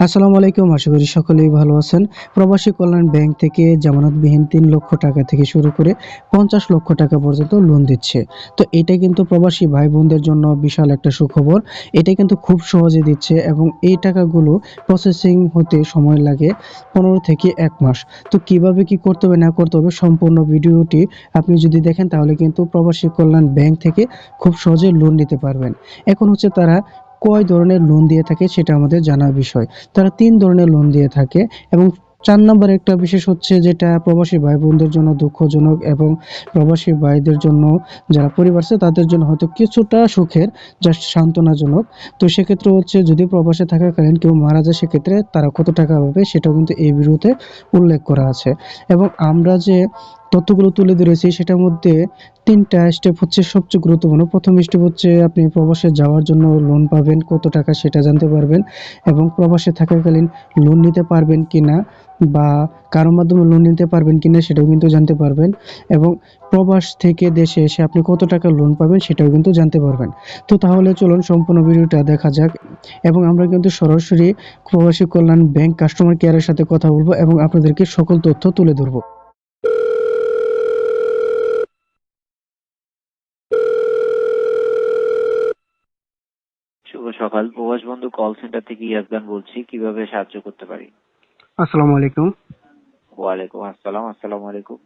আসসালামু আলাইকুম, আশা করি সকলেই ভালো আছেন। প্রবাসী কল্যাণ ব্যাংক থেকে জামানতবিহীন তিন লক্ষ টাকা থেকে শুরু করে পঞ্চাশ লক্ষ টাকা পর্যন্ত লোন দিচ্ছে। তো এটা কিন্তু প্রবাসী ভাই বোনদের জন্য বিশাল একটা সুখবর। এটা কিন্তু খুব সহজে দিচ্ছে এবং এই টাকাগুলো প্রসেসিং হতে সময় লাগে পনেরো থেকে এক মাস। তো কীভাবে কি করতে হবে, না করতে হবে সম্পূর্ণ ভিডিওটি আপনি যদি দেখেন তাহলে কিন্তু প্রবাসী কল্যাণ ব্যাংক থেকে খুব সহজে লোন নিতে পারবেন। এখন হচ্ছে তারা কয় ধরনের লোন দিয়ে থাকে সেটা আমাদের জানার বিষয়। তারা তিন ধরনের লোন দিয়ে থাকে এবং চার নম্বর একটা বিশেষ হচ্ছে যেটা প্রবাসী ভাই বোনদের জন্য দুঃখজনক এবং প্রবাসী ভাইদের জন্য যারা পরিবার আছে তাদের জন্য হয়তো কিছুটা সুখের জাস্ট সান্ত্বনাজনক। তো সেক্ষেত্রে হচ্ছে যদি প্রবাসে থাকাকালীন কেউ মারা যায় সেক্ষেত্রে তারা কত টাকা পাবে সেটাও কিন্তু এই বিরুদ্ধে উল্লেখ করা আছে। এবং আমরা যে তথ্যগুলো তুলে ধরেছি, সেটার মধ্যে তিনটা স্টেপ হচ্ছে সবচেয়ে গুরুত্বপূর্ণ। প্রথম স্টেপ হচ্ছে আপনি প্রবাসে যাওয়ার জন্য লোন পাবেন, কত টাকা সেটা জানতে পারবেন এবং প্রবাসে থাকাকালীন লোন নিতে পারবেন কিনা বা কারও মাধ্যমে লোন নিতে পারবেন কিনা সেটাও কিন্তু জানতে পারবেন এবং প্রবাস থেকে দেশে এসে আপনি কত টাকা লোন পাবেন সেটাও কিন্তু জানতে পারবেন। তো তাহলে চলুন সম্পূর্ণ ভিডিওটা দেখা যাক এবং আমরা কিন্তু সরাসরি প্রবাসী কল্যাণ ব্যাংক কাস্টমার কেয়ারের সাথে কথা বলব এবং আপনাদেরকে সকল তথ্য তুলে ধরবো। সকাল প্রবাস বন্ধু কল সেন্টার থেকে ইয়াসগান বলছি কীভাবে সাহায্য করতে পারি? আসসালামু আলাইকুম। ওয়ালাইকুম আসসালাম আসসালামু আলাইকুম।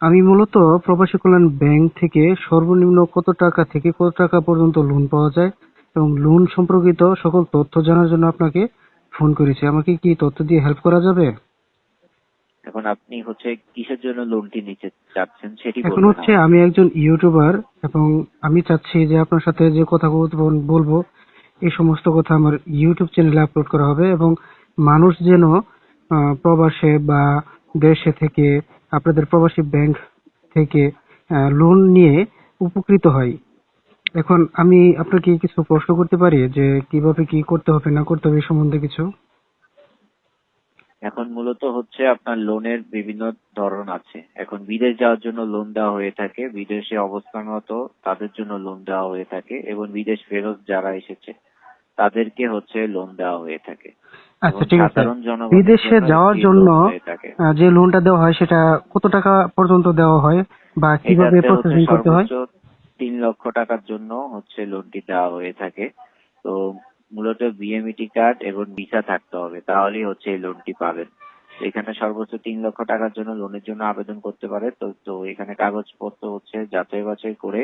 আমি মূলত প্রবাসী কল্যাণ ব্যাংক থেকে সর্বনিম্ন কত টাকা থেকে কত টাকা পর্যন্ত লোন পাওয়া যায় এবং লোন সম্পর্কিত সকল তথ্য জানার জন্য আপনাকে ফোন করেছি। আমাকে কি তথ্য দিয়ে হেল্প করা যাবে? এখন আপনি হচ্ছে কিসের জন্য লোনটি নিতে চাচ্ছেন সেটি এখন হচ্ছে আমি একজন ইউটিউবার এবং আমি চাচ্ছি যে আপনার সাথে যে কথা বল- বলব এই সমস্ত কথা আমার ইউটিউব চ্যানেলে আপলোড করা হবে এবং মানুষ যেন প্রবাসে বা দেশে থেকে, আপনাদের প্রবাসী ব্যাংক থেকে লোন নিয়ে উপকৃত হয় এখন আমি আপনাকে কিছু প্রশ্ন করতে পারি যে কীভাবে কি করতে হবে, না করতে হবে এই সম্বন্ধে কিছু? এখন মূলত হচ্ছে আপনার লোনের বিভিন্ন ধরন আছে। এখন বিদেশ যাওয়ার জন্য লোন দেওয়া হয়ে থাকে। বিদেশে অবস্থানরত তাদের জন্য লোন দেওয়া হয়ে থাকে এবং বিদেশ ফেরত যারা এসেছে তাদেরকে হচ্ছে লোন দেওয়া হয়ে থাকে। আচ্ছা ঠিক আছে। বিদেশে যাওয়ার জন্য লোন যে লোনটা দেওয়া হয় সেটা কত টাকা পর্যন্ত দেওয়া হয় বা কীভাবে প্রসেসিং করতে হয়? তিন লক্ষ টাকার জন্য হচ্ছে লোনটি দেওয়া হয়ে থাকে। তো মূলত বিএমইটি কার্ড এবং ভিসা থাকতে হবে তাহলেই হচ্ছে এই লোনটি পাবেন। এখানে সর্বোচ্চ তিন লক্ষ টাকার জন্য লোনের জন্য আবেদন করতে পারে। তো তো এখানে কাগজপত্র হচ্ছে যাচাই বাছাই করে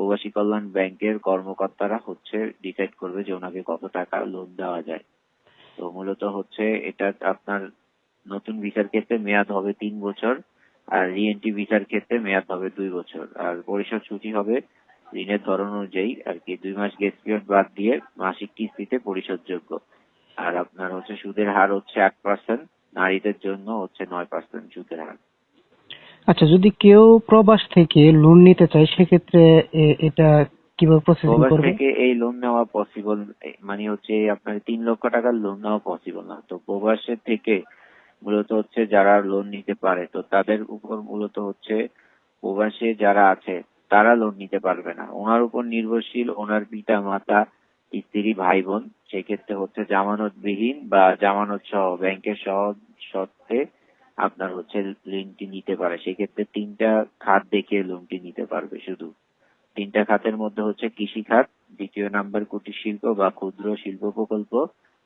প্রবাসী কল্যাণ ব্যাংকের কর্মকর্তারা হচ্ছে ডিসাইড করবে যে ওনাকে কত টাকা লোন দেওয়া যায়। তো মূলত হচ্ছে এটা আপনার নতুন ভিসার ক্ষেত্রে মেয়াদ হবে তিন বছর আর রিএনটি ভিসার ক্ষেত্রে মেয়াদ হবে দুই বছর। আর পরিশোধ সূচি হবে ঋণের ধরন অনুযায়ী আর কি। দুই মাস গ্রেস পিরিয়ড বাদ দিয়ে মাসিক কিস্তিতে পরিশোধযোগ্য। আর আপনার হচ্ছে সুদের হার হচ্ছে আট পার্সেন্ট নারীদের জন্য হচ্ছে নয় পার্সেন্ট সুদের হার। আচ্ছা যদি কেউ প্রবাস থেকে লোন নিতে চায় সেক্ষেত্রে এটা কীভাবে প্রসেসিং প্রবাস থেকে এই লোন নেওয়া পসিবল মানে হচ্ছে আপনার তিন লক্ষ টাকার লোন নেওয়া পসিবল না। তো প্রবাসের থেকে মূলত হচ্ছে যারা লোন নিতে পারে তো তাদের উপর মূলত হচ্ছে প্রবাসে যারা আছে তারা লোন নিতে পারবে না। ওনার উপর নির্ভরশীল ওনার পিতা মাতা স্ত্রী ভাই বোন সেক্ষেত্রে হচ্ছে জামানতবিহীন বা জামানত সহ ব্যাংকের সহ সত্ত্বে আপনার হচ্ছে ঋণটি নিতে পারে, সেক্ষেত্রে তিনটা খাত দেখে লোনটি নিতে পারবে শুধু। তিনটা খাতের মধ্যে হচ্ছে কৃষি খাত, দ্বিতীয় নাম্বার কুটির শিল্প বা ক্ষুদ্র শিল্প প্রকল্প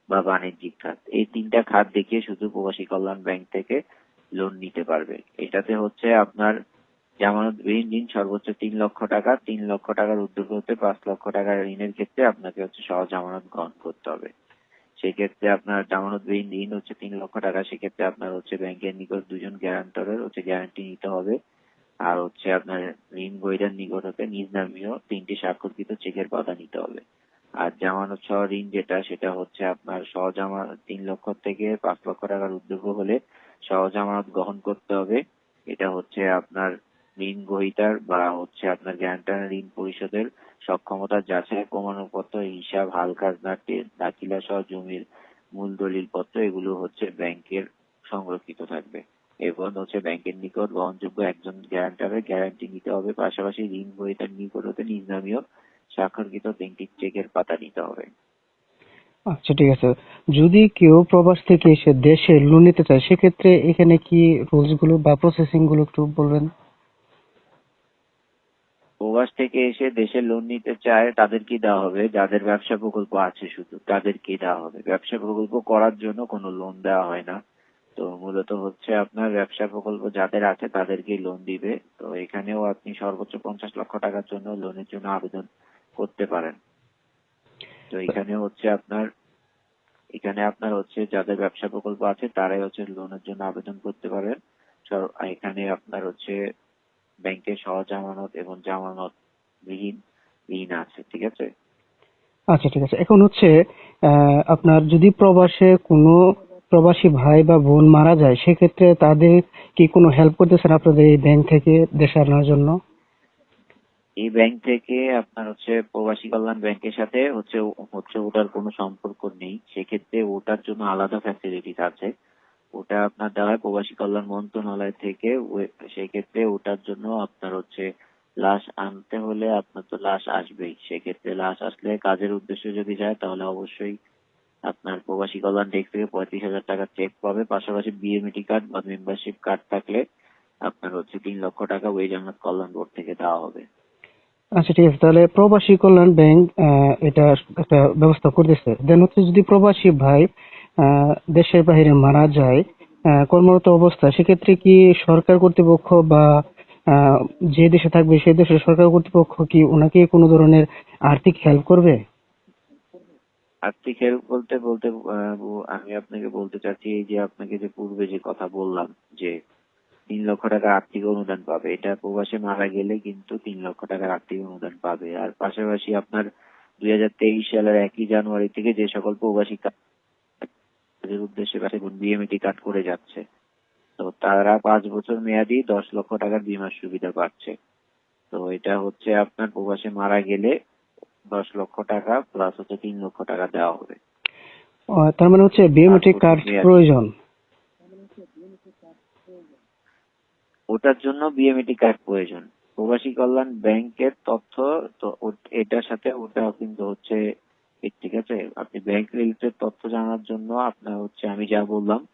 বা বাণিজ্যিক খাত। এই তিনটা খাত দেখিয়ে শুধু প্রবাসী কল্যাণ ব্যাংক থেকে লোন নিতে পারবে। এটাতে হচ্ছে আপনার জামানতবিহীন ঋণ সর্বোচ্চ তিন লক্ষ টাকা, তিন লক্ষ টাকার উদ্যোগ হতে পাঁচ লক্ষ টাকার ঋণের ক্ষেত্রে আপনাকে হচ্ছে সহজ জামানত গ্রহণ করতে হবে। সেক্ষেত্রে আপনার জামানতবিহীন ঋণ হচ্ছে তিন লক্ষ টাকা, সেক্ষেত্রে আপনার হচ্ছে ব্যাংকের নিকট দুজন গ্যারান্টরের হচ্ছে গ্যারান্টি নিতে হবে। আর হচ্ছে আপনার ঋণ বইটার নিকট হতে নিজ নামীয় তিনটি স্বাক্ষরকৃত চেকের পাতা নিতে হবে। আর জামানত সহ ঋণ যেটা, সেটা হচ্ছে আপনার সহজামানত তিন লক্ষ থেকে পাঁচ লক্ষ টাকার উদ্যোগ হলে সহজামানত গ্রহণ করতে হবে। এটা হচ্ছে আপনার ঋণ গ্রহীতার বা হচ্ছে আপনার গ্যারান্টার ঋণ পরিশোধের সক্ষমতা যাচাই প্রমাণপত্র হিসাব হাল খাজনা দাখিলা সহ জমির মূল দলিল পত্র, এগুলো হচ্ছে ব্যাংকের সংরক্ষিত থাকবে। এবং হচ্ছে ব্যাংকের নিকট গ্রহণযোগ্য একজন গ্যারান্টারের গ্যারান্টি নিতে হবে। পাশাপাশি ঋণ গ্রহীতার নিকট হতে নিজ স্বাক্ষরকৃত তিনটি চেকের পাতা নিতে হবে। আচ্ছা ঠিক আছে। যদি কেউ প্রবাস থেকে এসে দেশে লোন নিতে চায়, সেক্ষেত্রে এখানে কি রুলসগুলো বা প্রসেসিংগুলো একটু বলবেন? প্রবাস থেকে এসে দেশে লোন নিতে চায় তাদেরকে দেওয়া হবে। যাদের ব্যবসা প্রকল্প আছে শুধু তাদেরকেই দেওয়া হবে। ব্যবসা প্রকল্প করার জন্য কোনো লোন দেওয়া হয় না। তো মূলত হচ্ছে আপনার ব্যবসা প্রকল্প যাদের আছে তাদেরকেই লোন দিবে। তো এখানেও আপনি সর্বোচ্চ পঞ্চাশ লক্ষ টাকার জন্য লোনের জন্য আবেদন করতে পারেন। তো এখানে হচ্ছে আপনার, এখানে আপনার হচ্ছে যাদের ব্যবসা প্রকল্প আছে তারাই হচ্ছে লোনের জন্য আবেদন করতে পারেন। এখানে আপনার হচ্ছে ব্যাংকের সহজামানত এবং জামানত বিহীন ঋণ আছে ঠিক আছে? আচ্ছা ঠিক আছে। এখন হচ্ছে আপনার যদি প্রবাসে কোনো প্রবাসী ভাই বা বোন মারা যায় সেক্ষেত্রে তাদের কি কোনো হেল্প করতেছেন আপনাদের এই ব্যাংক থেকে দেশে আনার জন্য? এই ব্যাংক থেকে আপনার হচ্ছে প্রবাসী কল্যাণ ব্যাংকের সাথে হচ্ছে হচ্ছে ওটার কোনো সম্পর্ক নেই। সেক্ষেত্রে ওটার জন্য আলাদা ফ্যাসিলিটিস আছে। ওটা আপনার হয় প্রবাসী কল্যাণ মন্ত্রণালয় থেকে সেক্ষেত্রে ওটার জন্য আপনার হচ্ছে লাশ আনতে হলে আপনার তো লাশ আসবেই। সেক্ষেত্রে লাশ আসলে কাজের উদ্দেশ্যে যদি যায় তাহলে অবশ্যই আপনার প্রবাসী কল্যাণ ডেস্ক থেকে পঁয়ত্রিশ হাজার টাকা চেক পাবে। পাশাপাশি বিএমইটি কার্ড বা মেম্বারশিপ কার্ড থাকলে আপনার হচ্ছে তিন লক্ষ টাকা ওয়েজ জামাত কল্যাণ বোর্ড থেকে দেওয়া হবে। আচ্ছা ঠিক আছে। তাহলে প্রবাসী কল্যাণ ব্যাংক এটা একটা ব্যবস্থা করতেছে দেন হচ্ছে যদি প্রবাসী ভাই দেশের বাইরে মারা যায় কর্মরত অবস্থায় সেক্ষেত্রে কি সরকার কর্তৃপক্ষ বা যে দেশে থাকবে সেই দেশের সরকার কর্তৃপক্ষ কি ওনাকে কোনো ধরনের আর্থিক হেল্প করবে? আর্থিক হেল্প বলতে বলতে আমি আপনাকে বলতে চাচ্ছি যে আপনাকে যে পূর্বে যে কথা বললাম যে তিন লক্ষ টাকা আর্থিক অনুদান পাবে, এটা প্রবাসে মারা গেলে কিন্তু তিন লক্ষ টাকার আর্থিক অনুদান পাবে। আর পাশাপাশি আপনার দুই হাজার তেইশ সালের একই জানুয়ারি থেকে যে সকল প্রবাসী কাজের উদ্দেশ্যে বিএমইটি কার্ড করে যাচ্ছে। তো তারা পাঁচ বছর মেয়াদি দশ লক্ষ টাকার বীমার সুবিধা পাচ্ছে। তো এটা হচ্ছে আপনার প্রবাসে মারা গেলে দশ লক্ষ টাকা প্লাস হচ্ছে তিন লক্ষ টাকা দেওয়া হবে। তার মানে হচ্ছে বিওমেট্রিক কার্ড প্রয়োজন। ওটার জন্য বিএমইটি কার্ড প্রয়োজন। প্রবাসী কল্যাণ ব্যাংকের তথ্য তো এটার সাথে ওটা কিন্তু হচ্ছে ঠিক আছে? আপনি ব্যাংক রিলেটেড তথ্য জানার জন্য আপনার হচ্ছে আমি যা বললাম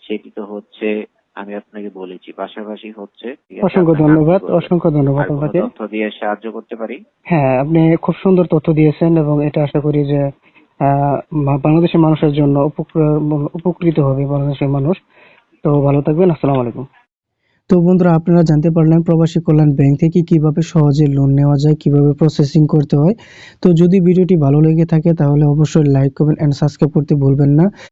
সেটি তো হচ্ছে আমি আপনাকে বলেছি। পাশাপাশি হচ্ছে অসংখ্য ধন্যবাদ অসংখ্য ধন্যবাদ আপনাকে। তথ্য দিয়ে সাহায্য করতে পারি? হ্যাঁ আপনি খুব সুন্দর তথ্য দিয়েছেন এবং এটা আশা করি যে আহ, বাংলাদেশের মানুষের জন্য উপকৃ- উপকৃত হবে বাংলাদেশের মানুষ। তো ভালো থাকবেন আসসালামু আলাইকুম। তো বন্ধুরা, আপনারা জানতে পারলেন প্রবাসী কল্যাণ ব্যাংক থেকে কীভাবে সহজে লোন নেওয়া যায়, কীভাবে প্রসেসিং করতে হয়। তো যদি ভিডিওটি ভালো লেগে থাকে, তাহলে অবশ্যই লাইক কমেন্ট এন্ড সাবস্ক্রাইব করতে ভুলবেন না।